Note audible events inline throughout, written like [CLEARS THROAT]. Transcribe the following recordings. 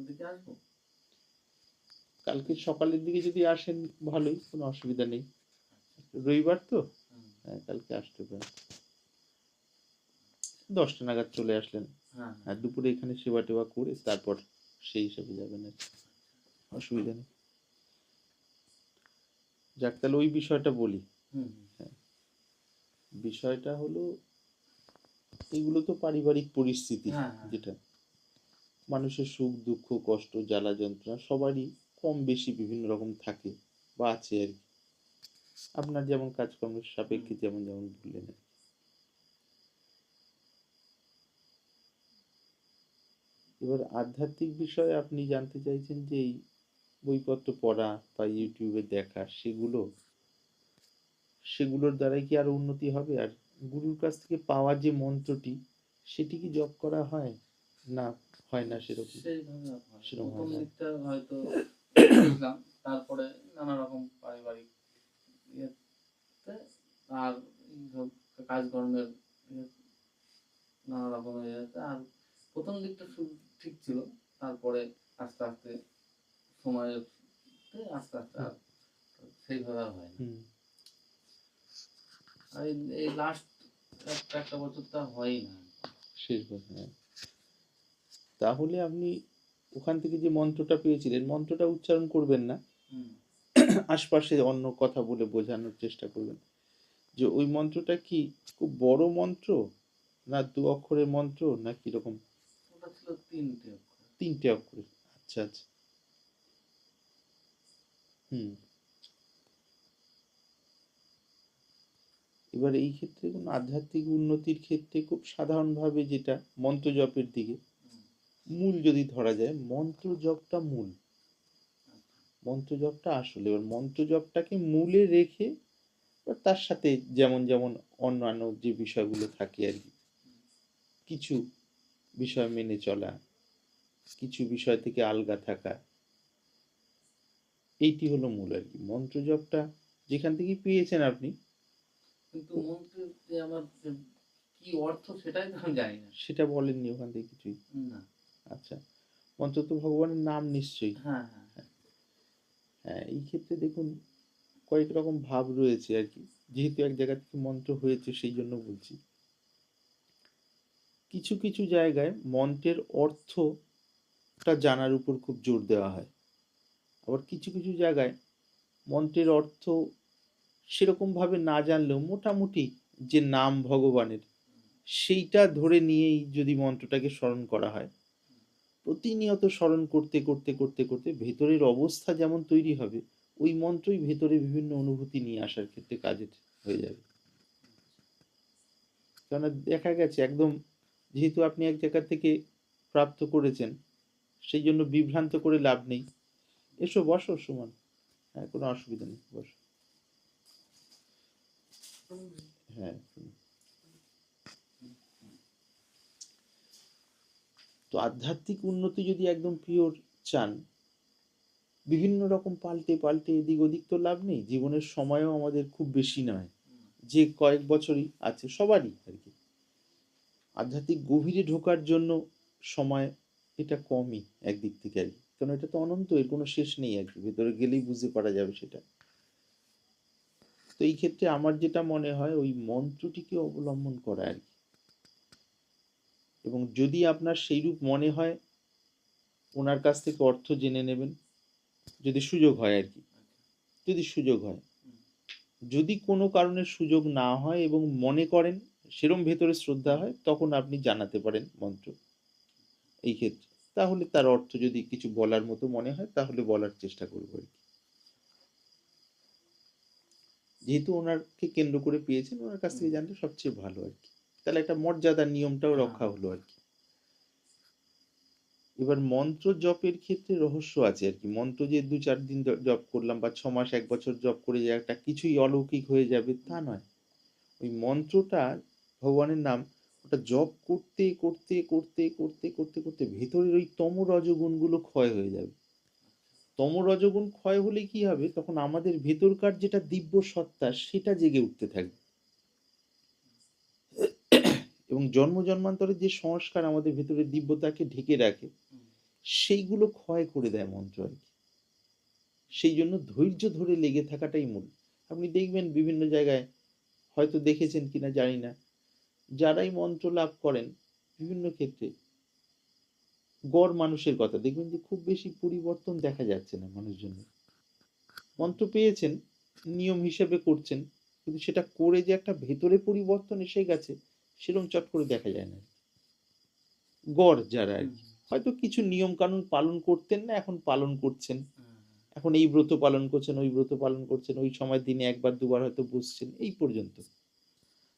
দিকে আসব। কালকে সকালের দিকে যদি আসেন ভালোই কোনো অসুবিধা নেই। রবিবার তো? হ্যাঁ কালকে আসতে পারেন দশটা নাগাদ চলে আসলেন। হ্যাঁ আর দুপুরে এখানে সেবা টেবা করে তারপর সেই হিসাবে যাবেন আর অসুবিধা নেই। যাক তাহলে ওই বিষয়টা বলি। হুম, বিষয়টা হলো এগুলো তো পারিবারিক পরিস্থিতি হ্যাঁ, হ্যাঁ। যেটা। মানুষের সুখ, দুঃখ, কষ্ট, জ্বালা, যন্ত্রণা সবারই কম বেশি বিভিন্ন রকম থাকে বা আছে আর কি। আপনার যেমন কাজকর্মের সাপেক্ষে যেমন যেমন বললেন আর এবার আধ্যাত্মিক বিষয়ে আপনি জানতে চাইছেন যে এই বইপত্র পড়া বা ইউটিউবে দেখা সেগুলো, সেগুলোর দ্বারাই কি আরও উন্নতি হবে? আর গুরুর কাছ থেকে পাওয়া যে মন্ত্রটি, সেটি কি জপ করা হয়? না? হয় না সেরকম। সেরকম না। হয়তো বুঝলাম তারপরে নানা রকম পারিবারিক ইয়েতে আর কাজকর্মের ইয়ে নানা রকম ইয়েতে আর প্রথম দিকটা ঠিক ছিল তারপরে আস্তে আস্তে সময়ের আস্তে আস্তে আর সেইভাবে আর হয় না আর এই- লাস্ট একটা বছর তা হয়ই না শেষ কথা হ্যাঁ। তাহলে আপনি ওখান থেকে যে মন্ত্রটা পেয়েছিলেন মন্ত্রটা উচ্চারণ করবেন না। আশপাশে অন্য কথা বলে বোঝানোর চেষ্টা করবেন। যে ওই মন্ত্রটা কি খুব বড় মন্ত্র না দু অক্ষরের মন্ত্র না কীরকম? ওটা তিনটে অক্ষর। আচ্ছা আচ্ছা। হুম। এবার এই ক্ষেত্রে কোনো আধ্যাত্মিক উন্নতির ক্ষেত্রে খুব সাধারণভাবে যেটা মন্ত্র জপের দিকে। মূল যদি ধরা যায় মন্ত্র জপটা মূল। মন্ত্র জপটা আসলে। এবার মন্ত্র জপটাকে মূলে রেখে এবার তার সাথে যেমন যেমন অন্যান্য যে বিষয়গুলো থাকে আর কি কিছু বিষয় মেনে চলা কিছু বিষয় থেকে আলগা থাকা এইটি হলো মূল আর কি। মন্ত্র জপটা যেখান থেকে পেয়েছেন আপনি। কিন্তু মন্ত্রের যে আমার কি অর্থ সেটাই তো আমি জানি না। সেটা বলেননি ওখান থেকে কিছুই। না। আচ্ছা মন্ত্র তো ভগবানের নাম নিশ্চয়ই। হ্যাঁ হ্যাঁ। হ্যাঁ এই ক্ষেত্রে দেখুন কয়েক রকম ভাব রয়েছে আর কি। যেহেতু এক জায়গা থেকে মন্ত্র হয়েছে সেই জন্য বলছি। কিছু কিছু জায়গায় মন্ত্রের অর্থটা জানার উপর খুব জোর দেওয়া হয়। আবার কিছু কিছু জায়গায় মন্ত্রের অর্থ সেরকম ভাবে না জানলেও মোটামুটি যে নাম ভগবানের সেইটা ধরে নিয়েই যদি মন্ত্রটাকে স্মরণ করা হয় প্রতিনিয়ত স্মরণ করতে করতে করতে করতে ভেতরের অবস্থা যেমন তৈরি হবে, ওই মন্ত্রই ভেতরে বিভিন্ন অনুভূতি নিয়ে আসার ক্ষেত্রে কাজে হয়ে যাবে। কেননা দেখা গেছে একদম যেহেতু আপনি এক জায়গা থেকে প্রাপ্ত করেছেন, সেই জন্য বিভ্রান্ত করে লাভ নেই। এসো, বসো, সুমন। হ্যাঁ কোনো অসুবিধা নেই, বসো। হ্যাঁ তো আধ্যাত্মিক উন্নতি যদি একদম পিওর চান, বিভিন্ন রকম পাল্টে পাল্টে এদিক ওদিক তো লাভ নেই, জীবনের সময়ও আমাদের খুব বেশি নয়। যে কয়েক বছরই আছে, সবারই আর কি। আধ্যাত্মিক গভীরে ঢোকার জন্য সময় এটা কমই একদিক থেকে আর কি। কারণ এটা তো অনন্ত, এর কোনো শেষ নেই আর কি, ভেতরে গেলেই বুঝতে পারা যাবে সেটা। তো এই ক্ষেত্রে আমার যেটা মনে হয়, ওই মন্ত্রটিকে অবলম্বন করা আর কি। এবং যদি আপনার সেইরূপ মনে হয় ওনার কাছ থেকে অর্থ জেনে নেবেন যদি সুযোগ হয় আর কি। যদি সুযোগ হয়। যদি কোনো কারণে সুযোগ না হয় এবং মনে করেন সেরম ভেতরে শ্রদ্ধা হয় তখন আপনি জানাতে পারেন মন্ত্র। এই ক্ষেত্রে। তাহলে তার অর্থ যদি কিছু বলার মতো মনে হয় তাহলে বলার চেষ্টা করব আর কি। যেহেতু ওনারকে কেন্দ্র করে পেয়েছেন ওনার কাছ থেকে জানলে সবচেয়ে ভালো আর কি। তাহলে একটা মর্যাদার নিয়মটাও রক্ষা হলো আর কি। এবার মন্ত্র জপের ক্ষেত্রে রহস্য আছে আর কি। মন্ত্র যে দু চার দিন জপ করলাম বা ছ মাস এক বছর জপ করে যে একটা কিছুই অলৌকিক হয়ে যাবে তা নয়। ওই মন্ত্রটা ভগবানের নাম ওটা জপ করতে করতে করতে করতে করতে করতে ভেতরের ওই তম রজগুণগুলো ক্ষয় হয়ে যাবে। তম রজগুণ ক্ষয় হলে কি হবে? তখন আমাদের ভেতরকার যেটা দিব্য সত্তা সেটা জেগে উঠতে থাকবে। এবং জন্ম জন্মান্তরের যে সংস্কার আমাদের ভেতরে দিব্যতাকে ঢেকে রাখে, সেইগুলো ক্ষয় করে দেয় মন্ত্র আর কি। সেই জন্য ধৈর্য ধরে লেগে থাকাটাই মূল। আপনি দেখবেন বিভিন্ন জায়গায় হয়তো দেখেছেন কিনা জানি না, যারাই মন্ত্র লাভ করেন বিভিন্ন ক্ষেত্রে গড় মানুষের কথা, দেখবেন যে খুব বেশি পরিবর্তন দেখা যাচ্ছে না মানুষজনের। মন্ত্র পেয়েছেন, নিয়ম হিসেবে করছেন, কিন্তু সেটা করে যে একটা ভেতরে পরিবর্তন এসে গেছে সেরকম চট করে দেখা যায় না। গড় যারা আর কি। হয়তো কিছু নিয়ম কানুন পালন করতেন না এখন পালন করছেন। এখন এই ব্রত পালন করছেন ওই ব্রত পালন করছেন ওই সময় দিনে একবার দুবার হয়তো বসছেন এই পর্যন্ত।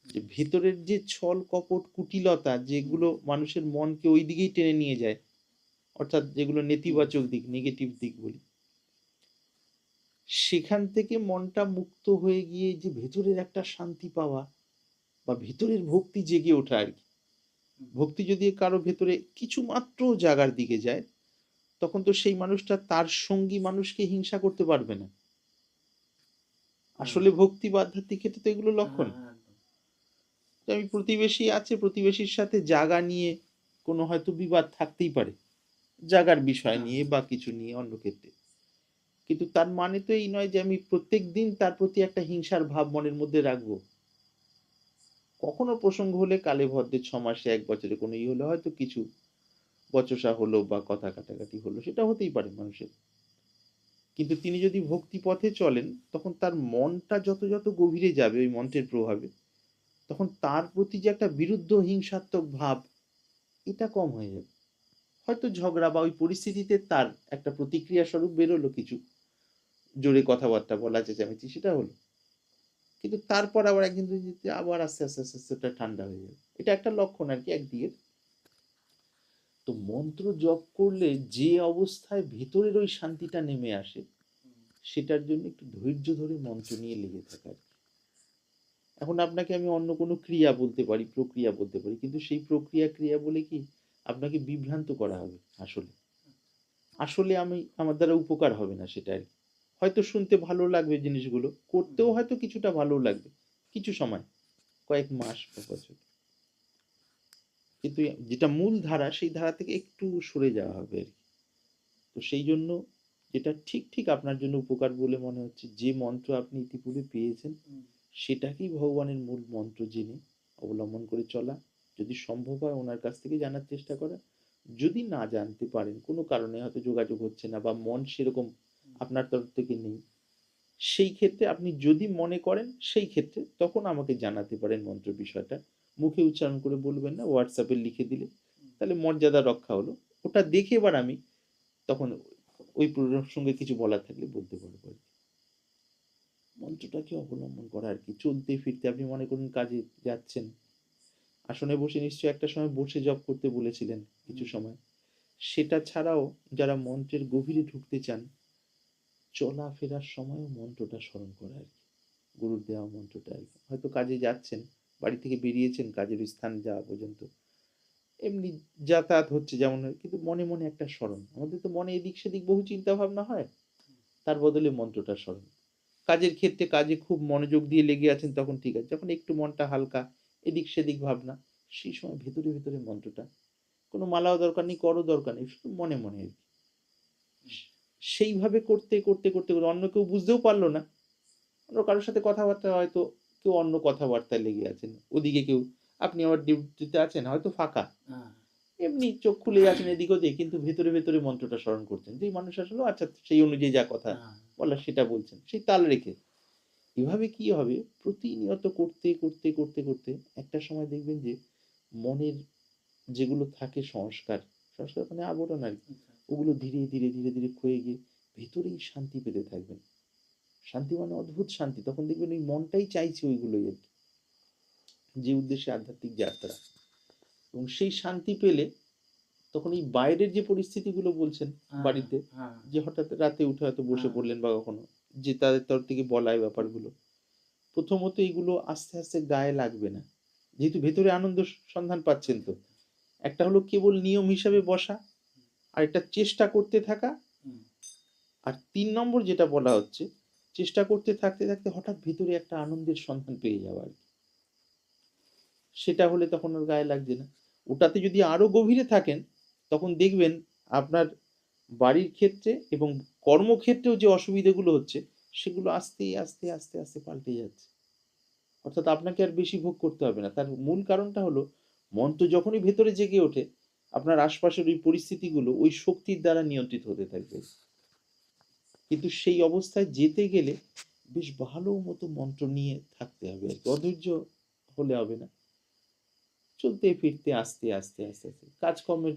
যে ভেতরের যে ছল কপট কুটিলতা যেগুলো মানুষের মনকে ওই দিকেই টেনে নিয়ে যায় অর্থাৎ যেগুলো নেতিবাচক দিক নেগেটিভ দিক বলি। সেখান থেকে মনটা মুক্ত হয়ে গিয়ে যে ভেতরের একটা শান্তি পাওয়া বা ভেতরের ভক্তি জেগে ওঠা আর কি। ভক্তি যদি কারও ভেতরে কিছু মাত্র জাগার দিকে যায় তখন তো সেই মানুষটা তার সঙ্গী মানুষকে হিংসা করতে পারবে না। আসলে ভক্তি বা আধ্যাত্মিক ক্ষেত্রে তো এগুলো লক্ষণ। হ্যাঁ, আমি প্রতিবেশী আছে প্রতিবেশীর সাথে জাগা নিয়ে কোনো হয়তো বিবাদ থাকতেই পারে। জাগার বিষয় নিয়ে বা কিছু নিয়ে অন্য ক্ষেত্রে। কিন্তু তার মানে তো এই নয় যে আমি প্রত্যেক দিন তার প্রতি একটা হিংসার ভাব মনের মধ্যে রাখব। কখনো প্রসঙ্গ হলে কালে ভদ্রের ছ মাসে এক বছরে কোনো ই হলে হয়তো কিছু বচসা হলো বা কথা কাটাকাটি হলো, সেটা হতেই পারে মানুষের। কিন্তু তিনি যদি ভক্তি পথে চলেন, তখন তার মনটা যত যত গভীরে যাবে ওই মন্ত্রের প্রভাবে, তখন তার প্রতি যে একটা বিরুদ্ধ হিংসাত্মক ভাব, এটা কম হয়ে যাবে। হয়তো ঝগড়া বা ওই পরিস্থিতিতে তার একটা প্রতিক্রিয়া স্বরূপ বেরোলো কিছু। জোরে কথাবার্তা বলা, চেঁচামেচি, সেটা হলো। কিন্তু তারপর আবার একদিন, দুই আবার আস্তে আস্তে আস্তে আস্তে ওটা ঠান্ডা হয়ে যাবে। এটা একটা লক্ষণ আর কি একদিকে তো মন্ত্র জপ করলে যে অবস্থায় ভেতরের ওই শান্তিটা নেমে আসে, সেটার জন্য একটু ধৈর্য ধরে মন্ত্র নিয়ে লেগে থাকা আর কি। এখন আপনাকে আমি অন্য কোনো ক্রিয়া বলতে পারি, প্রক্রিয়া বলতে পারি, কিন্তু সেই প্রক্রিয়া, ক্রিয়া বলে কি আপনাকে বিভ্রান্ত করা হবে আসলে। আসলে আমি, আমার দ্বারা উপকার হবে না সেটা আর কি। হয়তো শুনতে ভালো লাগবে জিনিসগুলো করতেও হয়তো কিছুটা ভালো লাগবে কিছু সময় কয়েক মাস বছর। কিন্তু যেটা মূল ধারা সেই ধারা থেকে একটু সরে যাওয়া হবে আর কি। তো সেই জন্য যেটা ঠিক ঠিক আপনার জন্য উপকার বলে মনে হচ্ছে যে মন্ত্র আপনি ইতিপূর্বে পেয়েছেন সেটাকেই ভগবানের মূল মন্ত্র জেনে অবলম্বন করে চলা। যদি সম্ভব হয় ওনার কাছ থেকে জানার চেষ্টা করা। যদি না জানতে পারেন কোনো কারণে হয়তো যোগাযোগ হচ্ছে না বা মন সেরকম আপনার তরফ থেকে নেই। সেই ক্ষেত্রে আপনি যদি মনে করেন সেই ক্ষেত্রে তখন আমাকে জানাতে পারেন মন্ত্র বিষয়টা। মুখে উচ্চারণ করে বলবেন না হোয়াটসঅ্যাপে লিখে দিলে। তাহলে মর্যাদা রক্ষা হলো। ওটা দেখে এবার আমি তখন ওই প্রসঙ্গে কিছু বলার থাকলে বলতে পারব আর কি। মন্ত্রটাকে অবলম্বন করা আর কি। চলতে ফিরতে আপনি মনে করুন কাজে যাচ্ছেন। আসনে বসে নিশ্চয়ই একটা সময় বসে জব করতে বলেছিলেন কিছু সময়। সেটা ছাড়াও যারা মন্ত্রের গভীরে ঢুকতে চান চলা ফেরার সময়ও মন্ত্রটা স্মরণ করা আর কি। গুরুর দেওয়া মন্ত্রটা আর কি। হয়তো কাজে যাচ্ছেন, বাড়ি থেকে বেরিয়েছেন, কাজের স্থান যাওয়া পর্যন্ত। এমনি যাতায়াত হচ্ছে যেমন কিন্তু মনে মনে একটা স্মরণ। আমাদের তো মনে এদিক সেদিক বহু চিন্তা ভাবনা হয়। তার বদলে মন্ত্রটা স্মরণ। কাজের ক্ষেত্রে কাজে খুব মনোযোগ দিয়ে লেগে আছেন তখন ঠিক আছে। যখন একটু মনটা হালকা, এদিক সেদিক ভাবনা, সেই সময় ভেতরে ভেতরে মন্ত্রটা। কোনো মালাও দরকার নেই, করও দরকার নেই, শুধু মনে মনে আর কি। সেইভাবে করতে করতে করতে করতে অন্য কেউ বুঝতেও পারল না। অন্য কারোর সাথে কথাবার্তা হয়তো কেউ অন্য কথাবার্তায় লেগে আছেন। ওদিকে কেউ আপনি আবার ডিউটিতে আছেন হয়তো ফাঁকা। হ্যাঁ, এমনি চোখ খুলে আছেন এদিক ওদিক কিন্তু ভেতরে ভেতরে মন্ত্রটা স্মরণ করছেন। যেই মানুষ আসলে আচ্ছা সেই অনুযায়ী যা কথা হ্যাঁ, বলার সেটা বলছেন। সেই তাল রেখে। এভাবে কি হবে? প্রতিনিয়ত করতে করতে করতে করতে একটা সময় দেখবেন যে মনের যেগুলো থাকে সংস্কার সংস্কার মানে আবরণ আর কি। ওগুলো ধীরে ধীরে ধীরে ধীরে ক্ষয়ে গিয়ে ভেতরেই শান্তি পেতে থাকবেন। শান্তি মানে অদ্ভুত শান্তি। তখন দেখবেন ওই মনটাই চাইছে ওইগুলোই আর কি। যে উদ্দেশ্যে আধ্যাত্মিক যাত্রা। এবং সেই শান্তি পেলে তখন এই বাইরের যে পরিস্থিতিগুলো বলছেন হ্যাঁ, বাড়িতে হ্যাঁ, যে হঠাৎ রাতে উঠে হয়তো বসে হ্যাঁ। পড়লেন বা কখনো যে তাদের তরফ থেকে বলায় ব্যাপারগুলো। প্রথমত এগুলো আস্তে আস্তে গায়ে লাগবে না। যেহেতু ভেতরে আনন্দ সন্ধান পাচ্ছেন তো। একটা হলো কেবল নিয়ম হিসাবে বসা আর একটা চেষ্টা করতে থাকা। আর তিন নম্বর যেটা বলা হচ্ছে চেষ্টা করতে থাকতে থাকতে হঠাৎ ভেতরে একটা আনন্দের সন্ধান পেয়ে যাওয়া আর কি। সেটা হলে তখন ওর গায়ে লাগছে না। ওটাতে যদি আরও গভীরে থাকেন তখন দেখবেন আপনার বাড়ির ক্ষেত্রে এবং কর্মক্ষেত্রেও যে অসুবিধাগুলো হচ্ছে সেগুলো আস্তে আস্তে আস্তে আস্তে পাল্টে যাচ্ছে। অর্থাৎ আপনাকে আর বেশি ভোগ করতে হবে না। তার মূল কারণটা হলো মন তো যখনই ভেতরে জেগে ওঠে আপনার আশপাশের ওই পরিস্থিতিগুলো ওই শক্তির দ্বারা নিয়ন্ত্রিত হতে থাকবে। কিন্তু সেই অবস্থায় যেতে গেলে বেশ ভালো মতো মন্ত্র নিয়ে থাকতে হবে আর কি। অধৈর্য হলে হবে না। চলতে, ফিরতে, আস্তে আস্তে আস্তে আস্তে। কাজকর্মের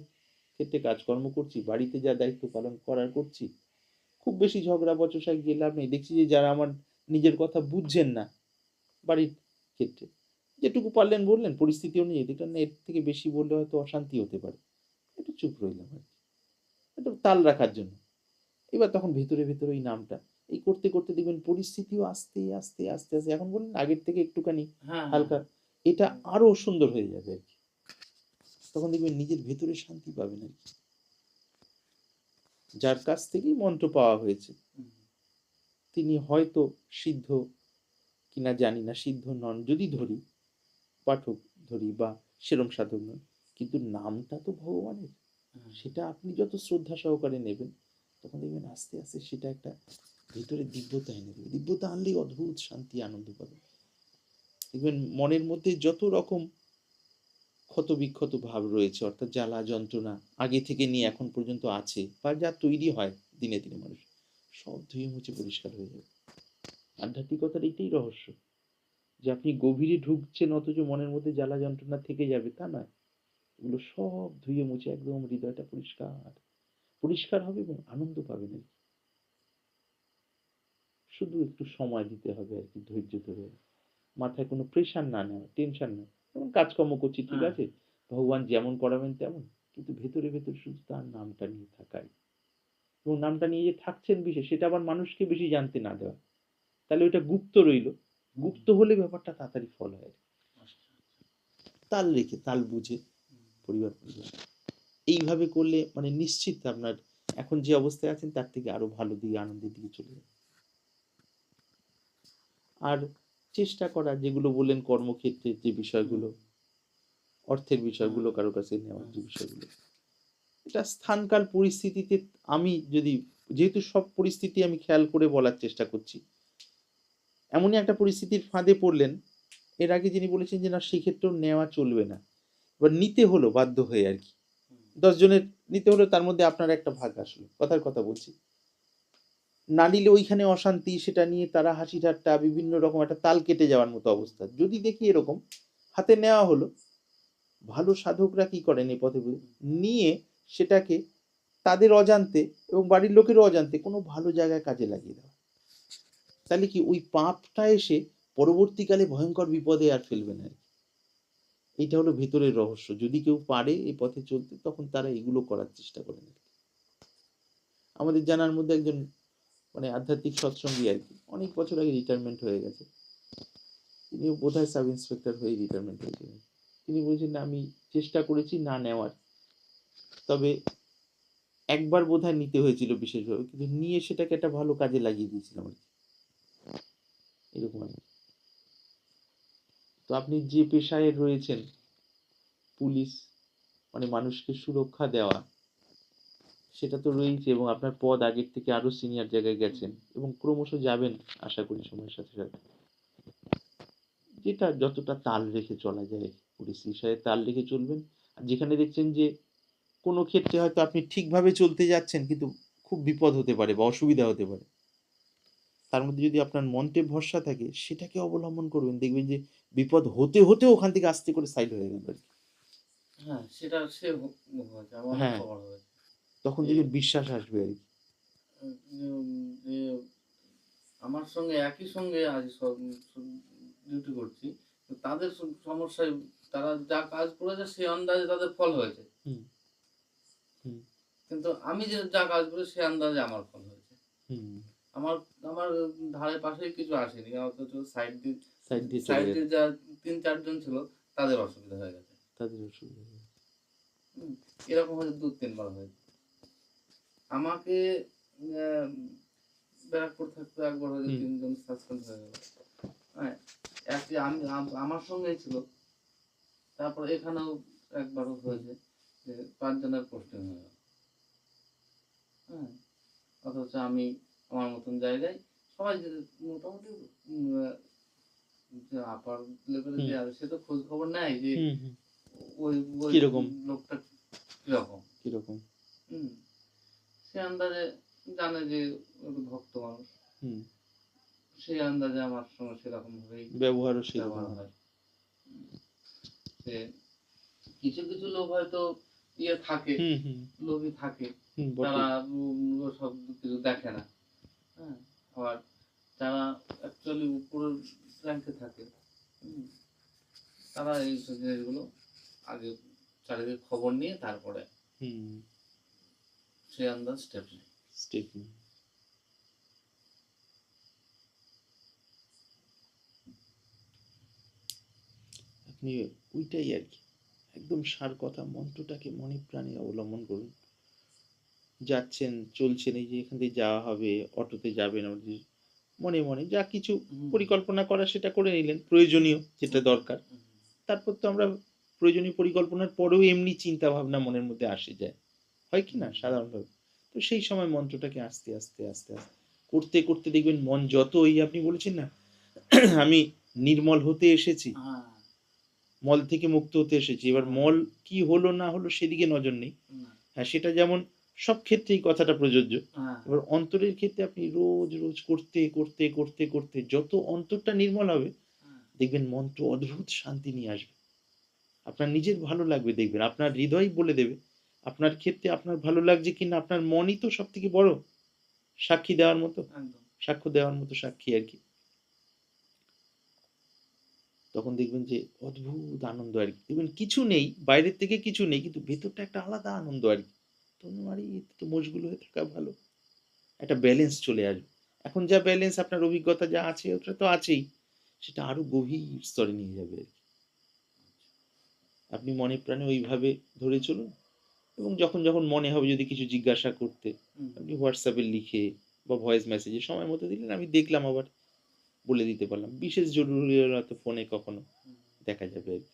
ক্ষেত্রে কাজকর্ম করছি, বাড়িতে যা দায়িত্ব পালন করার করছি, খুব বেশি ঝগড়া, বচসায় গিয়ে লাভ নেই। দেখছি যে যারা আমার নিজের কথা বুঝছেন না বাড়ির ক্ষেত্রে। যেটুকু পারলেন বললেন পরিস্থিতি অনুযায়ী। দেখলেন না এর থেকে বেশি বললে হয়তো অশান্তি হতে পারে। একটু চুপ রইলাম আর কি। একটু তাল রাখার জন্য। এবার তখন ভেতরে ভেতরে ওই নামটা। এই করতে করতে দেখবেন পরিস্থিতিও আস্তে আস্তে আস্তে আস্তে। এখন বললেন আগের থেকে একটুখানি হ্যাঁ হালকা। এটা আরও সুন্দর হয়ে যাবে আর কি। তখন দেখবেন নিজের ভেতরে শান্তি পাবেন আর কি। যার কাছ থেকেই মন্ত্র পাওয়া হয়েছে। তিনি হয়তো সিদ্ধ কিনা জানি না সিদ্ধ নন। যদি ধরি পাঠক ধরি বা সেরম সাধক নন কিন্তু নামটা তো ভগবানের। সেটা আপনি যত শ্রদ্ধা সহকারে নেবেন তখন দেখবেন আস্তে আস্তে সেটা একটা ভেতরে দিব্যতা এনে দেবে। দিব্যতা আনলেই অদ্ভুত শান্তি আনন্দ পাবেন দেখবেন মনের মধ্যে যত রকম ক্ষত বিক্ষত ভাব রয়েছে অর্থাৎ জ্বালা যন্ত্রণা আগে থেকে নিয়ে এখন পর্যন্ত আছে বা যা তৈরি হয় দিনে দিনে মানুষ সব ধুয়ে মুছে পরিষ্কার হয়ে যাবে। আধ্যাত্মিকতার এইটাই রহস্য। যে আপনি গভীরে ঢুকছেন অথচ মনের মধ্যে জ্বালা যন্ত্রণা থেকে যাবে তা নয়। এগুলো সব ধুয়ে মুছে একদম হৃদয়টা পরিষ্কার। পরিষ্কার হবে এবং আনন্দ পাবেন আর শুধু একটু সময় দিতে হবে আর কি ধৈর্য ধরে। মাথায় কোনো প্রেশার না নেওয়া টেনশন না। যেমন কাজকর্ম করছি ঠিক হ্যাঁ। আছে? ভগবান যেমন করাবেন তেমন কিন্তু ভেতরে ভেতরে শুধু তার নামটা নিয়ে থাকাই। এবং নামটা নিয়ে যে থাকছেন বিশেষ সেটা আবার মানুষকে বেশি জানতে না দেওয়া। তাহলে ওইটা গুপ্ত রইল। গুপ্ত হলে ব্যাপারটা তাড়াতাড়ি ফল হয়। তাল রেখে, তাল বুঝে পরিবার এইভাবে করলে মানে নিশ্চিত আপনার এখন যে অবস্থায় আছেন তার থেকে আরও ভালো দিকে, আনন্দের দিকে চলে যাবে আর চেষ্টা করা যেগুলো বললেন কর্মক্ষেত্রের যে বিষয়গুলো, অর্থের বিষয়গুলো, কারও কাছে নেওয়ার যে বিষয়গুলো, এটা স্থানকাল পরিস্থিতিতে আমি যদি, যেহেতু সব পরিস্থিতি আমি খেয়াল করে বলার চেষ্টা করছি এমনই একটা পরিস্থিতির ফাঁদে পড়লেন। এর আগে যিনি বলেছেন যে না সেক্ষেত্রেও নেওয়া চলবে না। এবার নিতে হলো বাধ্য হয়ে আর কি। দশজনের নিতে হলো তার মধ্যে আপনার একটা ভাগ আসলো। কথার কথা বলছি। না নিলে ওইখানে অশান্তি সেটা নিয়ে তারা হাসি ঠাট্টা বিভিন্ন রকম একটা তাল কেটে যাওয়ার মতো অবস্থা। যদি দেখি এরকম হাতে নেওয়া হলো। ভালো সাধকরা কি করেন এই পথে নিয়ে সেটাকে তাদের অজান্তে এবং বাড়ির লোকেরও অজান্তে কোনো ভালো জায়গায় কাজে লাগিয়ে দেওয়া। তাহলে কি ওই পাপটা এসে পরবর্তীকালে ভয়ঙ্কর বিপদে আর ফেলবে না। এইটা হলো ভেতরের রহস্য। যদি কেউ পারে এই পথে চলতে, তখন তারা এগুলো করার চেষ্টা করেন আর কি। আমাদের জানার মধ্যে একজন মানে আধ্যাত্মিক সৎসঙ্গী আর কি, অনেক বছর আগে রিটায়ারমেন্ট হয়ে গেছে। তিনিও বোধহয় সাব ইন্সপেক্টর হয়ে রিটায়ারমেন্ট হয়েছিলেন তিনি বলছেন আমি চেষ্টা করেছি না নেওয়ার। তবে একবার বোধহয় নিতে হয়েছিল বিশেষভাবে। কিন্তু নিয়ে সেটাকে একটা ভালো কাজে লাগিয়ে দিয়েছিলাম আর কি। এরকম তো আপনি যে পেশায় রয়েছেন, পুলিশ মানে মানুষকে সুরক্ষা দেওয়া, সেটা তো রয়েছে এবং আপনার পদ আগের থেকে আরও সিনিয়র জায়গায় গেছেন এবং ক্রমশ যাবেন আশা করি সময়ের সাথে সাথে। যেটা যতটা তাল রেখে চলা যায় পরিস্থিতির সাথে তাল রেখে চলবেন। আর যেখানে দেখছেন যে কোনো ক্ষেত্রে হয়তো আপনি ঠিকভাবে চলতে যাচ্ছেন কিন্তু খুব বিপদ হতে পারে বা অসুবিধা হতে পারে। তার মধ্যে যদি আপনার মন্ত্রে ভরসা থাকে সেটাকে অবলম্বন করবেন। দেখবেন যে বিপদ হতে হতে ওখান থেকে আস্তে করে সাইড হয়ে গেল হ্যাঁ সেটা সে হ্যাঁ। তখন দেখবেন বিশ্বাস আসবে আর কি আমার সঙ্গে একই সঙ্গে আজ ডিউটি করছি। তাদের সমস্যায় তারা যা কাজ করেছে সেই আন্দাজে তাদের ফল হয়েছে। কিন্তু আমি যে যা কাজ করেছি সে আন্দাজে আমার ফল আমার আমার ধারে পাশে কিছু আসেনি অথচ সাইড দিয়ে সাইড দিয়ে সাইড দিয়ে যা তিন চারজন ছিল তাদের অসুবিধা হয়ে গেছে। তাদের অসুবিধা। এরকম হয়তো দু তিনবার হয়েছে। আমাকে ব্যারাকপুর থাকতে একবার হয়তো। তিনজন সাসপেন্ড হয়ে গেল। হ্যাঁ আমি আমার সঙ্গেই ছিল। তারপর এখানেও একবার হয়েছে যে পাঁচজনের পোস্টিং হয়ে গেল। হ্যাঁ অথচ আমি আমার মতন জায়গায়। সবাই মোটামুটি আপার লেভেলে যে আছে সে তো খোঁজ খবর নেয় যে ওই কীরকম? লোকটা কীরকম? কীরকম? হুম। সে আন্দাজে জানে যে ভক্ত মানুষ। হুম। সেই আন্দাজে আমার সঙ্গে সেরকম ভাবেই ব্যবহারও সেরকম হয়। সে কিছু কিছু লোক হয়তো ইয়ে থাকে লোভী থাকে। তারা সব কিছু দেখে না। হ্যাঁ আবার যারা অ্যাকচুয়ালি উপরের র্যাঙ্কে থাকে হুম, তারা এই সব জিনিসগুলো আগে চারিদিকে খবর নিয়ে তারপরে হুম। সেই আন্দাজ স্টেপ নেয়। স্টেপ। আপনি ওইটাই আর কি। একদম সার কথা মন্ত্রটাকে মনে প্রাণে অবলম্বন করুন। যাচ্ছেন চলছেন এই যে এখান থেকে যাওয়া হবে অটোতে যাবেন আপনি মনে মনে যা কিছু পরিকল্পনা করা সেটা করে নিলেন প্রয়োজনীয় যেটা দরকার। তারপর তো আমরা প্রয়োজনীয় পরিকল্পনার পরেও এমনি চিন্তা ভাবনা মনের মধ্যে আসে যায়। হয় কি না? সাধারণভাবে। তো সেই সময় মন্ত্রটাকে আস্তে আস্তে আস্তে আস্তে করতে করতে দেখবেন মন যত ওই আপনি বলেছেন না [CLEARS THROAT] আমি নির্মল হতে এসেছি। হ্যাঁ। মল থেকে মুক্ত হতে এসেছি। এবার মল কি হলো না হলো সেদিকে নজর নেই। হ্যাঁ সেটা যেমন সব ক্ষেত্রেই কথাটা প্রযোজ্য। হ্যাঁ। এবার অন্তরের ক্ষেত্রে আপনি রোজ রোজ করতে করতে করতে করতে যত অন্তরটা নির্মল হবে হ্যাঁ, দেখবেন মন্ত্র অদ্ভুত শান্তি নিয়ে আসবে। আপনার নিজের ভালো লাগবে দেখবেন আপনার হৃদয় বলে দেবে আপনার ক্ষেত্রে আপনার ভালো লাগছে কিনা আপনার মনই তো সব থেকে বড় সাক্ষী দেওয়ার মতো। সাক্ষ্য দেওয়ার মতো সাক্ষী আর কি। তখন দেখবেন যে অদ্ভুত আনন্দ আর কি। দেখবেন কিছু নেই বাইরের থেকে কিছু নেই কিন্তু ভেতরটা একটা আলাদা আনন্দ আর কি। তখন আরে এতে তো মশগুল হয়ে থাকা ভালো। একটা ব্যালেন্স চলে আসবে। এখন যা ব্যালেন্স আপনার অভিজ্ঞতা যা আছে ওটা তো আছেই। সেটা আরও গভীর স্তরে নিয়ে যাবে আর কি। আপনি মনে প্রাণে ওইভাবে ধরে চলুন। এবং যখন যখন মনে হবে যদি কিছু জিজ্ঞাসা করতে আপনি হোয়াটসঅ্যাপে লিখে বা ভয়েস মেসেজে সময় মতো দিলেন আমি দেখলাম আবার। বলে দিতে পারলাম। বিশেষ জরুরি হয়তো ফোনে কখনো দেখা যাবে আর কি।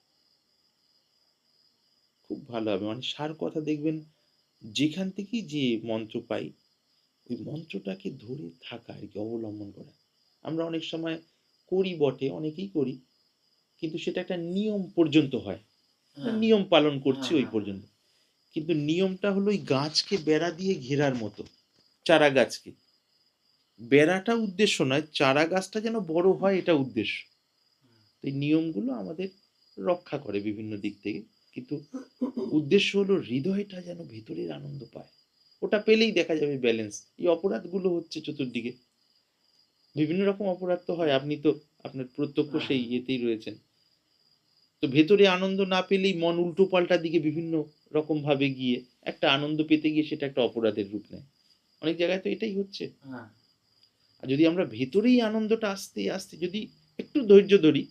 খুব ভালো হবে। মানে সার কথা দেখবেন যেখান থেকেই যে মন্ত্র পাই ওই মন্ত্রটাকে ধরে থাকা আর কি অবলম্বন করা। আমরা অনেক সময় করি বটে অনেকেই করি কিন্তু সেটা একটা নিয়ম পর্যন্ত হয়। হ্যাঁ, নিয়ম পালন করছি হ্যাঁ, ওই হ্যাঁ। পর্যন্ত। কিন্তু নিয়মটা হলো ওই গাছকে বেড়া দিয়ে ঘেরার মতো চারা গাছকে। বেড়াটা উদ্দেশ্য নয় চারা গাছটা যেন বড় হয় এটা উদ্দেশ্য। তো এই নিয়মগুলো আমাদের রক্ষা করে বিভিন্ন দিক থেকে। কিন্তু উদ্দেশ্য হলো হৃদয়টা যেন ভেতরের আনন্দ পায়। ওটা পেলেই দেখা যাবে ব্যালেন্স এই অপরাধগুলো হচ্ছে চতুর্দিকে। বিভিন্ন রকম অপরাধ তো হয়। আপনি তো আপনার প্রত্যক্ষ সেই ইয়েতেই রয়েছেন। তো ভেতরে আনন্দ না পেলেই মন উল্টো পাল্টা দিকে বিভিন্ন রকম ভাবে গিয়ে একটা আনন্দ পেতে গিয়ে সেটা একটা অপরাধের রূপ নেয়। অনেক জায়গায় তো এটাই হচ্ছে। হ্যাঁ। আর যদি আমরা ভেতরেই আনন্দটা আস্তে আস্তে যদি একটু ধৈর্য ধরি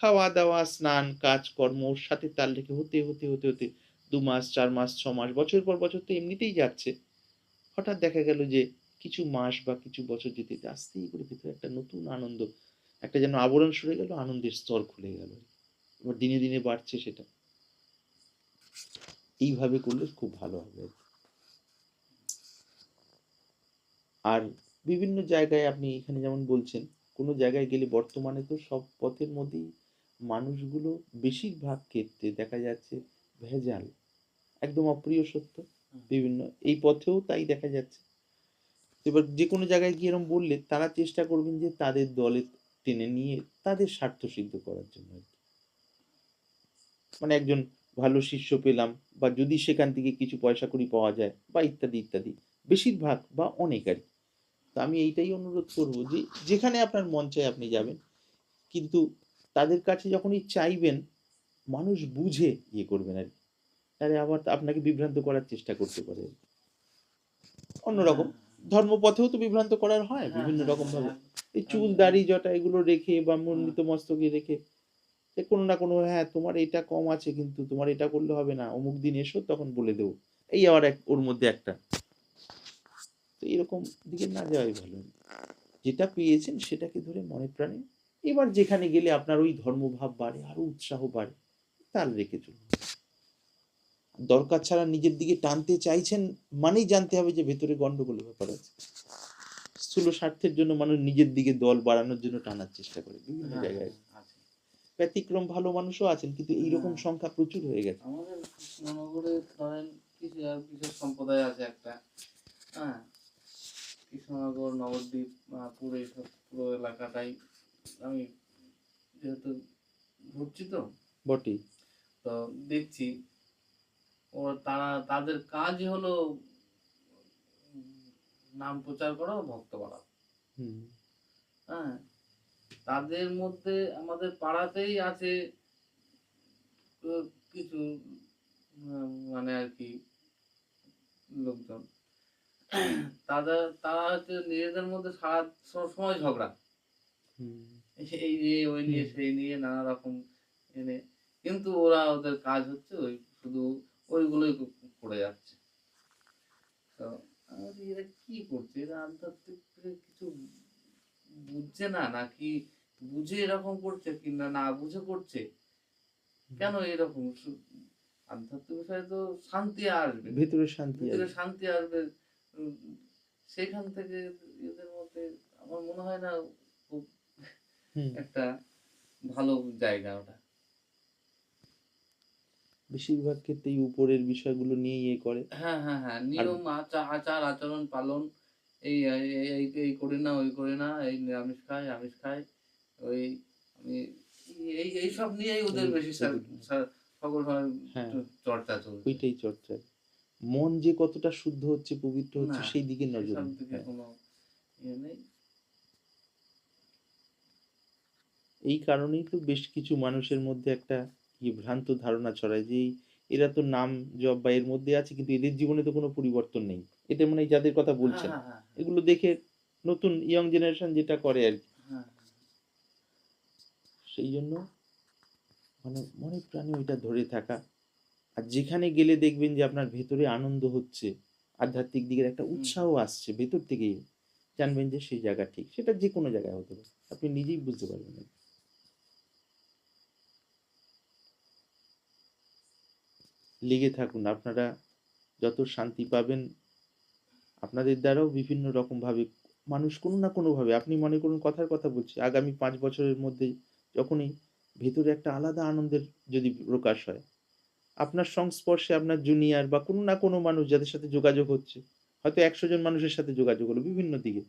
খাওয়া দাওয়া স্নান, কাজকর্ম, ওর সাথে তাল রেখে হতে হতে হতে হতে দু মাস, চার মাস, ছ মাস, বছর পর বছর তো এমনিতেই যাচ্ছে। হঠাৎ দেখা গেল যে কিছু মাস বা কিছু বছর যেতে যেতে আস্তেই করে ভেতরে একটা নতুন আনন্দ, একটা যেন আবরণ সরে গেল, আনন্দের স্তর খুলে গেল। এবার দিনে দিনে বাড়ছে সেটা। এইভাবে করলে খুব ভালো হবে। আর বিভিন্ন জায়গায় আপনি এখানে যেমন বলছেন, কোনো জায়গায় গেলে বর্তমানে তো সব পথের মধ্যেই মানুষগুলো বেশিরভাগ ক্ষেত্রে দেখা যাচ্ছে ভেজাল একদম অপ্রিয় সত্য বিভিন্ন এই পথেও তাই দেখা যাচ্ছে এবার যে কোনো জায়গায় গিয়ে এরকম বললে তারা চেষ্টা করবেন যে তাদের দলে টেনে নিয়ে তাদের স্বার্থ সিদ্ধ করার জন্য আর কি। মানে একজন ভালো শিষ্য পেলাম বা যদি সেখান থেকে কিছু পয়সা কড়ি পাওয়া যায় বা ইত্যাদি ইত্যাদি বেশিরভাগ বা অনেক আর কি। তো আমি এইটাই অনুরোধ করব যে যেখানে আপনার মন চায় আপনি যাবেন কিন্তু তাদের কাছে যখনই চাইবেন মানুষ বুঝে ইয়ে করবেন আর কি। তাহলে আবার আপনাকে বিভ্রান্ত করার চেষ্টা করতে পারে। অন্যরকম ধর্মপথেও তো বিভ্রান্ত করার হয় হ্যাঁ, বিভিন্ন হ্যাঁ, রকম ভাবে। হ্যাঁ, এই চুল দাড়ি জটা এগুলো রেখে বা মন্ডিত মস্তকে রেখে কোনো না কোনো হ্যাঁ তোমার এটা কম আছে কিন্তু তোমার এটা করলে হবে না অমুক দিন এসো তখন বলে দেবো। এই আবার এক ওর মধ্যে একটা। তো এরকম দিকে না যাওয়াই ভালো। যেটা পেয়েছেন সেটাকে ধরে মনে প্রাণে এবার যেখানে গেলে আপনার ওই ধর্মভাব বাড়ে আরও উৎসাহ বাড়ে তাল রেখে চলুন। দরকার ছাড়া নিজের দিকে টানতে চাইছেন মানেই জানতে হবে যে ভেতরে গন্ডগোলের ব্যাপার আছে। স্থূল স্বার্থের জন্য মানুষ নিজের দিকে দল বাড়ানোর জন্য টানার চেষ্টা করে বিভিন্ন হ্যাঁ, জায়গায়। ব্যতিক্রম ভালো মানুষও আছেন কিন্তু এইরকম হ্যাঁ। সংখ্যা প্রচুর হয়ে গেছে। আমাদের কৃষ্ণনগরে ধরেন কিছু বিশেষ সম্প্রদায় আছে একটা হ্যাঁ। কৃষ্ণনগর নবদ্বীপ পুরো এইসব পুরো এলাকাটাই আমি যেহেতু ঘুরছি তো বটেই তো দেখছি ও তারা তাদের কাজই হলো নাম প্রচার করা ভক্ত বাড়া। হ্যাঁ তাদের মধ্যে আমাদের পাড়াতেই আছে কিছু মানে আর কি লোকজন। তাদের তারা হচ্ছে নিজেদের মধ্যে সারা স- সময় ঝগড়া। এই নিয়ে ওই নিয়ে সেই নিয়ে নানা রকম এনে কিন্তু ওরা ওদের কাজ হচ্ছে ওই শুধু ওইগুলোই করে যাচ্ছে। তো এরা কি করছে? এরা আধ্যাত্মিক কিছু বুঝছে না নাকি বুঝে এরকম করছে কি না না বুঝে করছে? কেন এরকম? আধ্যাত্মিক বিষয়ে তো শান্তি আসবে। ভেতরে শান্তি ভিতরে শান্তি আসবে। সেখান থেকে এদের মধ্যে আমার মনে হয় না খুব একটা ভালো জায়গা ওটা। বেশিরভাগ ক্ষেত্রেই উপরের বিষয়গুলো নিয়ে ইয়ে করে। হ্যাঁ হ্যাঁ হ্যাঁ নিয়ম আচার আচার আচরণ পালন এই এই করি না ওই করি না এই নিরামিষ খাই আমিষ খাই ওই আমি এই এই সব নিয়েই ওদের বেশি সকল হ্যাঁ। চর্চা চলছে। ওইটাই চর্চা। মন যে কতটা শুদ্ধ হচ্ছে পবিত্র হচ্ছে সেই দিকে নজর। কোনো ইয়ে নেই। এই কারণেই তো বেশ কিছু মানুষের মধ্যে একটা কি ভ্রান্ত ধারণা ছড়ায় যে এরা তো নাম জব বা এর মধ্যে আছে কিন্তু এদের জীবনে তো কোনো পরিবর্তন নেই। এটা মানে যাদের কথা বলছেন হ্যাঁ হ্যাঁ এগুলো দেখে নতুন ইয়ং জেনারেশন যেটা করে আর কি। হ্যাঁ সেই জন্য মানে মনে প্রাণে ওইটা ধরে থাকা। আর যেখানে গেলে দেখবেন যে আপনার ভেতরে আনন্দ হচ্ছে আধ্যাত্মিক দিকের একটা উৎসাহ আসছে ভেতর থেকেই জানবেন যে সেই জায়গা ঠিক সেটা যে কোনো জায়গায় হতে পারে। আপনি নিজেই বুঝতে পারবেন আর কি। লেগে থাকুন। আপনারা যত শান্তি পাবেন, আপনাদের দ্বারাও বিভিন্ন রকম ভাবে মানুষ কোনো না কোনো ভাবে আপনি মনে করুন কথার কথা বলছি, আগামী পাঁচ বছরের মধ্যে যখনই ভেতরে একটা আলাদা আনন্দের যদি প্রকাশ হয়, আপনার সংস্পর্শে আপনার জুনিয়র বা কোনো না কোনো মানুষ যাদের সাথে যোগাযোগ হচ্ছে, হয়তো একশো জন মানুষের সাথে যোগাযোগ হলো বিভিন্ন দিকে,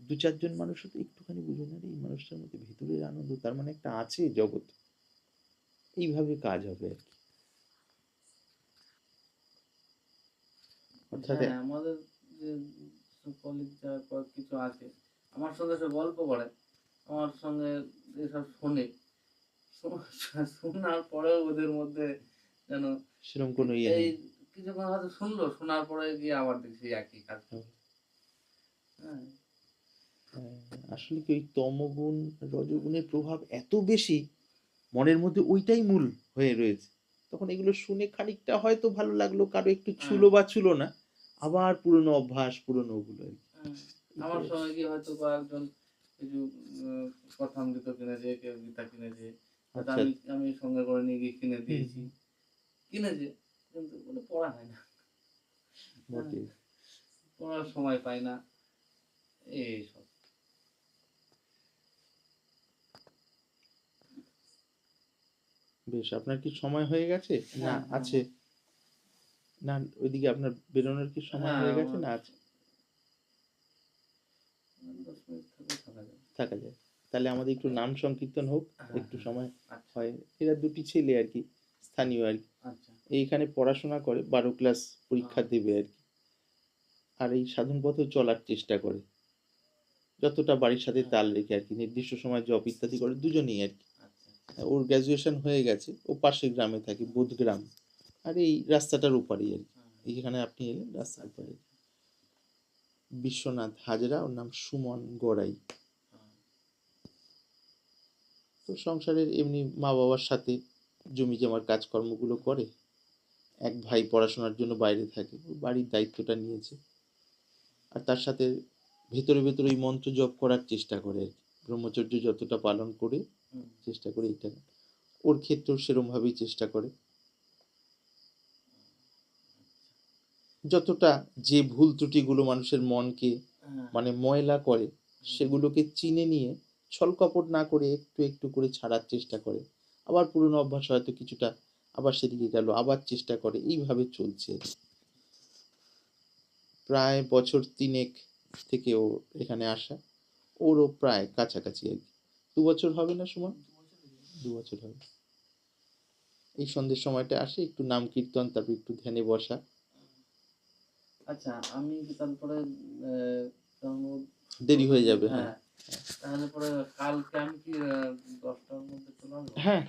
দু চারজন মানুষও তো একটুখানি বুঝে না এই মানুষটার মধ্যে ভেতরের আনন্দ তার মানে একটা আছে জগৎ, এইভাবে কাজ হবে আর কি। অর্থাৎ হ্যাঁ আমাদের যে কলিগ যারা কিছু আছে আমার সঙ্গে সে গল্প করে আমার সঙ্গে এসব শোনে। শোনার পরেও ওদের মধ্যে যেন সেরকম কোনো ইয়ে এই কিছুক্ষণ হয়তো শুনলো শোনার পরে গিয়ে আবার দেখছি একই কাজ। হুম। হ্যাঁ। হ্যাঁ, আসলে কি ওই তমগুণ রজগুণের প্রভাব এত বেশি মনের মধ্যে ওইটাই মূল হয়ে রয়েছে। তখন এগুলো শুনে খানিকটা হয়তো ভালো লাগল কারও একটু ছুলো বা ছুলো না। আবার পুরনো অভ্যাস পুরনো ওগুলো কি। হ্যাঁ। আমার সঙ্গে গিয়ে হয়তো কয়েকজন কিছু উম, কথামৃত কিনেছে কেউ গীতা কিনেছে হয়তো আচ্ছা। আমি আমি সঙ্গে করে নিয়ে গিয়ে কিনে দিয়েছি। কিনেছে কিন্তু কোনো পড়া হয় না। পড়ার সময় পাই না। এই সব। বেশ আপনার কি সময় হয়ে গেছে? না হ্যাঁ, হ্যাঁ। আছে। না ওইদিকে আপনার বেরোনোর কি সময় হ্যাঁ, হয়ে গেছে না আছে? মিনিট থেকে যায়। তাহলে আমাদের একটু নাম সংকীর্তন হোক হ্যাঁ, একটু হ্যাঁ। সময় আচ্ছা। হয়। এরা দুটি ছেলে আর কি স্থানীয় আর কি। আচ্ছা। এইখানে পড়াশোনা করে বারো ক্লাস পরীক্ষা আচ্ছা। দেবে আর কি। আর এই সাধন পথে চলার চেষ্টা করে। যতটা বাড়ির সাথে। তাল রেখে আর কি নির্দিষ্ট সময় জব ইত্যাদি করে দুজনেই আর কি। ওর গ্র্যাজুয়েশন হয়ে গেছে ও পাশের গ্রামে থাকে বোধগ্রাম। আর এই রাস্তাটার উপারেই আর কি। এইখানে আপনি এলেন রাস্তার উপরে। বিশ্বনাথ হাজরা ওর নাম সুমন গড়াই। তো সংসারের এমনি মা বাবার সাথে জমি জমার কাজকর্মগুলো করে এক ভাই পড়াশোনার জন্য বাইরে থাকে বাড়ির দায়িত্বটা নিয়েছে। আর তার সাথে ভেতরে ভেতরে ওই মন্ত্র জপ করার চেষ্টা করে আর কি। ব্রহ্মচর্য যতটা পালন করে চেষ্টা করে এটা ওর ক্ষেত্রেও সেরমভাবেই চেষ্টা করে। যতটা যে ভুল ত্রুটিগুলো মানুষের মনকে হ্যাঁ, মানে ময়লা করে সেগুলোকে চিনে নিয়ে ছলকপট না করে একটু একটু করে ছাড়ার চেষ্টা করে। আবার পুরনো অভ্যাস হয়তো কিছুটা আবার সেদিকে গেল আবার চেষ্টা করে এইভাবে চলছে। প্রায় বছর তিনেক থেকে ও এখানে আসা ওরও প্রায় কাছাকাছি আর কি। দু বছর হবে না সময় দু বছর হবে। এই সন্ধ্যের সময়টা আসে একটু নাম কীর্তন তারপর একটু ধ্যানে বসা আচ্ছা আমি কি তারপরে আহ, তার- দেরি হয়ে যাবে হ্যাঁ। হ্যাঁ তাহলে পরে কালকে আমি কি আহ, দশটার মধ্যে চলে হ্যাঁ